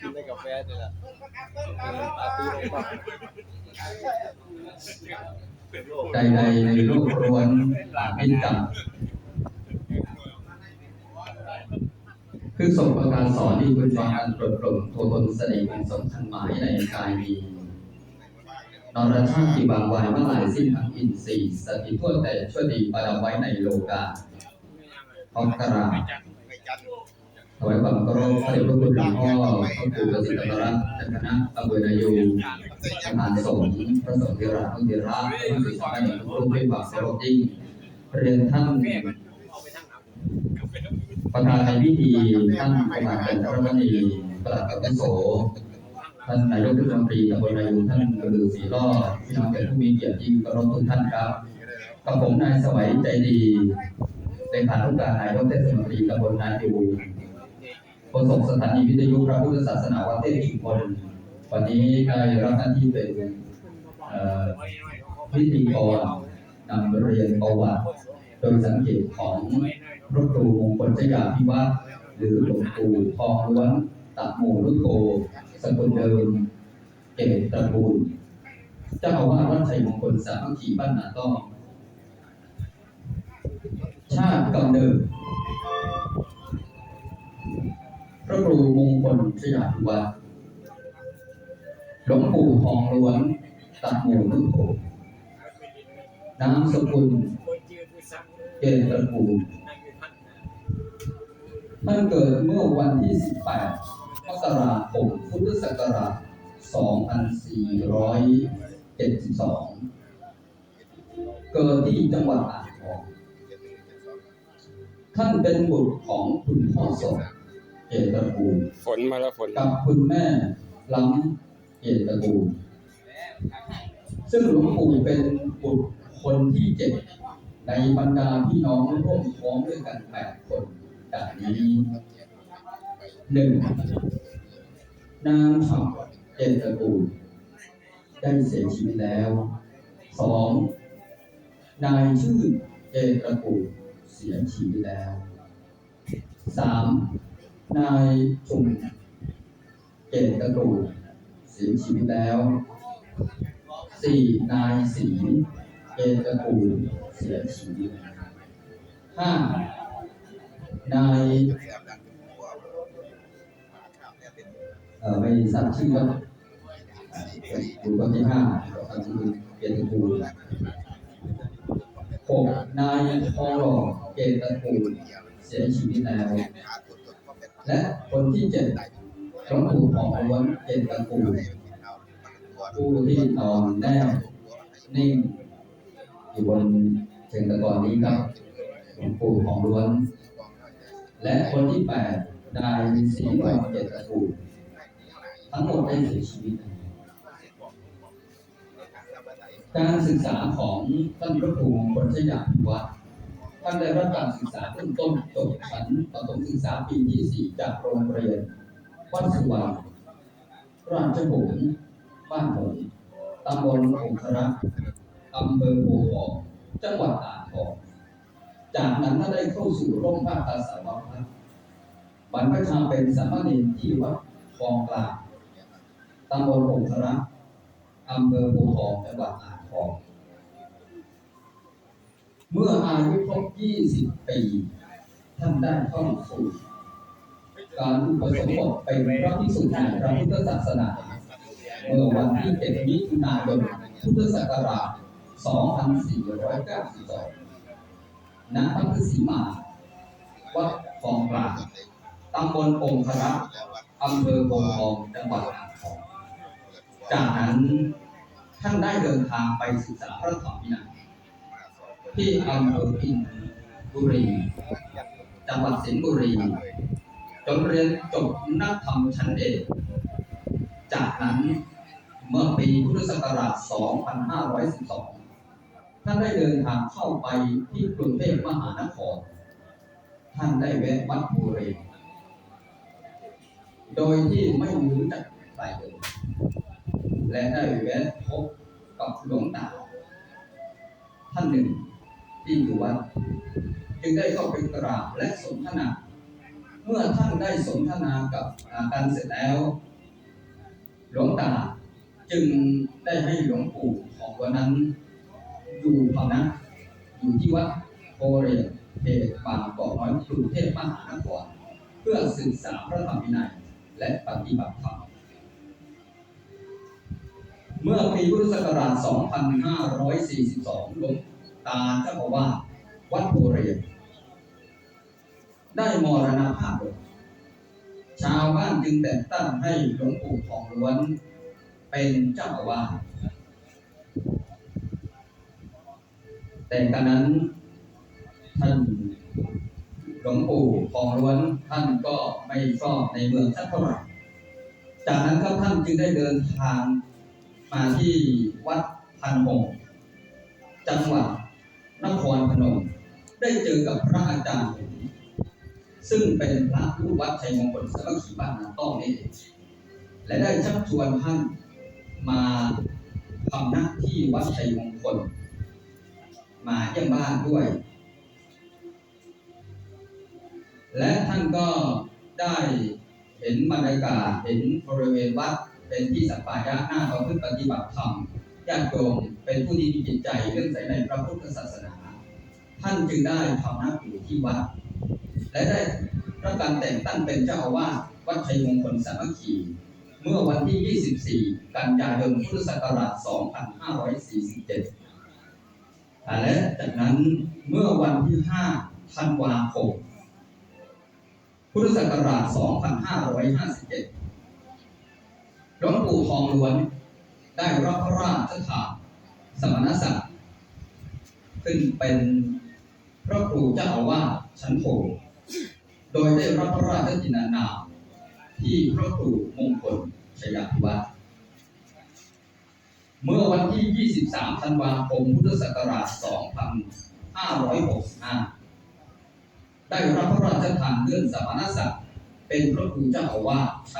กินได้กาแฟนี่แหละปาร์ตี้ลงมาใดๆในโลกล้วนมิตรกับคือส่งประการสอนที่คุณฟังอันปลดปล่งโททนเสน่ห์ของสำคัญหมายในกายมีนรชาติบางวายเมื่อหลายสิ้นทั้งอินทรีย์สถิทั่วแต่ชั่วดีประดับไว้ในโลกาพร้อมกราบ ถวายความเคารพพระเดชพระคุณหลวงพ่อพระครูประสิทธิ์รัตน์เจ้าคณะอำเภอนายูประธานสงฆ์พระสงฆ์เทระทั้งเทระผู้ศึกษาอย่างทุกรูปด้วยความเคารพยิ่งเรียนท่านประธานในพิธีท่านประธานเป็นพรัฐมนตรีประหลัดกับโสท่านนายกเทศมนตรีตำบลนายูท่านกระดือสีล่อพี่น้องเป็นผู้มีเกียรติยิ่งเคารพทุกท่านครับกับผมนายสวัยใจดีเลขานุการนายกเทศมนตรีตำบลนายู โฆษกสถานีวิทยุพระพุทธศาสนาวัดเทพชุมพลวันนี้ได้รับหน้าที่เป็นพิธีกรนำเรียนประวัติโดยสังเกตของพระครูมงคลชยาพิวัตรหรือหลวงปู่ทองล้วนตักหมู่รุโกสกุลเดิมเกตตระกูลเจ้าอาวาสวัดชัยมงคลสามัคคีบ้านนาต้องชาติกำเนิด ครูมงคลชยาภิวัฒน์หลวงปู่ทองล้วนตัดหมู่นุโขนามสกุลเกตตระกูลท่านเกิดเมื่อวันที่ 18 มกราคม พุทธศักราช 2472 เกิดที่จังหวัดอ่างทอง ท่านเป็นบุตรของคุณพ่อสด เกตตระกูลฝนมาแล้วฝนกับคุณแม่ล้ำเกียรติตระกูล ซึ่งหลวงปู่เป็นบุตรคนที่เจ็ดในบรรดาพี่น้องร่วมท้องด้วยกันแปดคนดังนี้หนึ่งนางฉ่ำเจนตระกูล ได้เสียชีวิตแล้วสองนายชื่อเจนตระกูลเสียชีวิตแล้วสาม นายชุมเกตตะกูลเสียชีวิตแล้วสี่นายสีเกตตะกูลเสียชีวิตห้านายเอ่อไม่ทราบชื่อครับบุคคลที่ห้าก็คือเกตตะกูลหกนายทองหล่อเกตตะกูลเสียชีวิตแล้ว และคนที่เจ็ดหลวงปู่ของล้วนเป็นตระกูลผู้ที่นอนแน่นิ่งอยู่บนเชิงตะกอนนี้ครับหลวงปู่ของล้วน และคนที่แปดนายศรีวัยเจตตระกูลทั้งหมดได้เสียชีวิตการศึกษาของท่านพระครูมงคลชยาภิวัฒน์ ท่านได้รับการศึกษาเบื้องต้นจบชั้นประถมศึกษาปีที่สี่จากโรงเรียนวัดสุวรรณราชบุรีบ้านหงส์ตำบลองครักษ์อำเภอโพธิ์ทองจังหวัดอ่างทอง จากนั้นท่านได้เข้าสู่ร่มพระตาสาวพัฒน์บรรพชาเป็นสามเณรที่วัดคลองกลางตำบลองครักษ์อำเภอโพธิ์ทองจังหวัดอ่างทอง เมื่ออายุครบ 20 ปี ท่านได้เข้าสู่การอุปสมบทเป็นพระภิกษุในพระพุทธศาสนาเมื่อวันที่7มิถุนายนพุทธศักราช 2492ณพัทสีมา วัดคลองกลางตำบลองครักษ์อำเภอโพทองจังหวัดอ่างทองจากนั้นท่านได้เดินทางไปศึกษาพระธรรมวินัย ที่อำเภออินบุรี จังหวัดสิงห์บุรี จนเรียนจบนักธรรมชั้นเอก จากนั้นเมื่อปีพุทธศักราช 2512 ท่านได้เดินทางเข้าไปที่กรุงเทพมหานคร ท่านได้แวะวัดบุรี โดยที่ไม่รู้จักใครเลย และได้แวะพบกับหลวงตาท่านหนึ่ง ที่อยู่วัดจึงได้เข้าไปกราบและสนทนา เมื่อท่านได้สนทนากับอากันเสร็จแล้ว หลวงตาจึงได้ให้หลวงปู่ของวันนั้น อยู่พำนักอยู่ที่วัดโพเรียเทศบางกอกน้อยกรุงเทพมหานครเพื่อศึกษาพระธรรมวินัยและปฏิบัติธรรมเมื่อปีพุทธศักราช 2542 หลวง ตาเจ้าอาวาสวัดโพเรียนได้มรณภาพชาวบ้านจึงแต่งตั้งให้หลวงปู่ทองล้วนเป็นเจ้าอาวาสแต่กันนั้นท่านหลวงปู่ทองล้วนท่านก็ไม่ชอบในเมืองสักเท่าไหร่ จากนั้นครับท่านจึงได้เดินทางมาที่วัดพันหงจังหวัด นครพนม ได้เจอกับพระอาจารย์หงส์ซึ่งเป็นพระลูกวัดชัยมงคลสมัคคีบ้านนาต้องนี่และได้ชักชวนท่านมาทำหน้าที่วัดชัยมงคล มาเยี่ยมบ้านด้วย และท่านก็ได้เห็นบรรยากาศเห็นบริเวณวัดเป็นที่สัปปายะหน้าประพฤติปฏิบัติธรรม ญาติโยมเป็นผู้ที่มีจิตใจเรื่องใสในพระพุทธศาสนา ท่านจึงได้ทำหน้าอยู่ที่วัด และได้รับการแต่งตั้งเป็นเจ้าอาวาสวัดชัยมงคลสามัคคีเมื่อวันที่ 24 กันยายนพุทธศักราช 2547 และจากนั้นเมื่อวันที่ 5 ธันวาคม พุทธศักราช 2557 หลวงปู่ทองล้วน ได้รับพระราชทานสมณศักดิ์ขึ้นเป็นพระครูเจ้าอาวาสชั้นโทโดยได้รับพระราชจินานาม ที่พระครูมงคลชยาภิวัฒน์เมื่อวันที่ 23 ธันวาคม พุทธศักราช 2565 ได้รับพระราชทานเลื่อนสมณศักดิ์เป็นพระครูเจ้าอาวาส